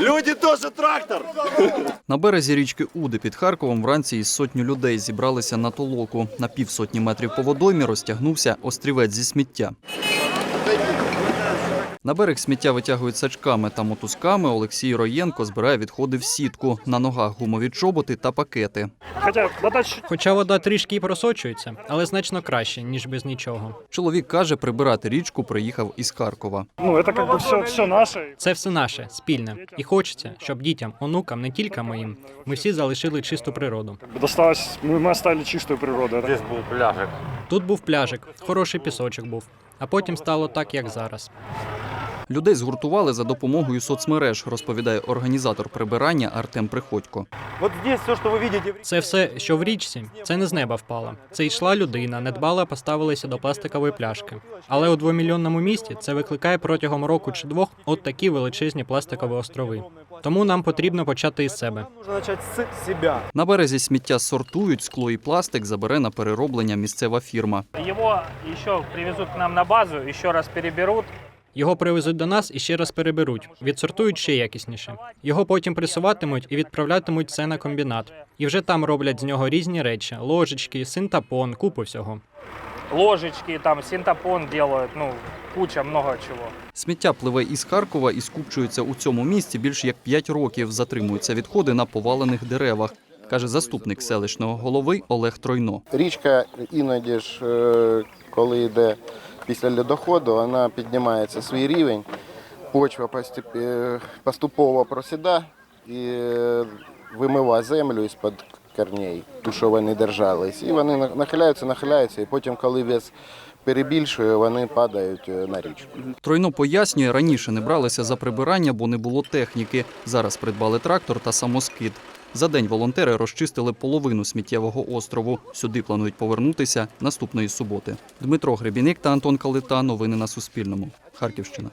Люди теж трактор. На березі річки Уди під Харковом вранці із сотню людей зібралися на толоку. На півсотні метрів по водоймі розтягнувся острівець зі сміття. На берег сміття витягують сачками та мотузками. Олексій Роєнко збирає відходи в сітку. На ногах гумові чоботи та пакети. Хотя вода чуть Хоча вода трішки і просочується, але значно краще, ніж без нічого. Чоловік каже, прибирати річку приїхав із Харкова. ну это как бы все, все наше. Це все наше, спільне. І хочеться, щоб дітям, онукам, не тільки моїм, ми всі залишили чисту природу. Досталось, мы, мы оставили чистую природу. Это- Тут був пляжик, хороший пісочок був, а потім стало так, як зараз. Людей згуртували за допомогою соцмереж, розповідає організатор прибирання Артем Приходько. Вот здесь все, что вы видите, Це все, що в річці, це не з неба впало. Це йшла людина, недбало поставилися до пластикової пляшки. Але у двомільйонному місті це викликає протягом року чи двох от такі величезні пластикові острови. Тому нам потрібно почати із себе. На березі сміття сортують, скло і пластик забере на перероблення місцева фірма. Его еще привезут к нам на базу, еще раз переберут. Його привезуть до нас і ще раз переберуть, відсортують ще якісніше. Його потім пресуватимуть і відправлятимуть це на комбінат. І вже там роблять з нього різні речі: ложечки, синтапон, купу всього. Ложечки, там синтепон делают, ну, куча, много чего. Сміття пливе із Харкова і скупчується у цьому місті більш як 5 років. Затримуються відходи на повалених деревах, каже заступник селищного голови Олег Тройно. Річка іноді ж, е, коли йде після льодоходу, вона піднімається свій рівень, почва е, поступово просіда і е, вимиває землю із-під корней, ту, що вони держались. І вони нахиляються, нахиляються, і потім, коли вес перебільшує, вони падають е, на річку. Тройно пояснює, раніше не бралися за прибирання, бо не було техніки. Зараз придбали трактор та самоскид. За день волонтери розчистили половину сміттєвого острову. Сюди планують повернутися наступної суботи. Дмитро Гребіник та Антон Калита. Новини на Суспільному. Харківщина.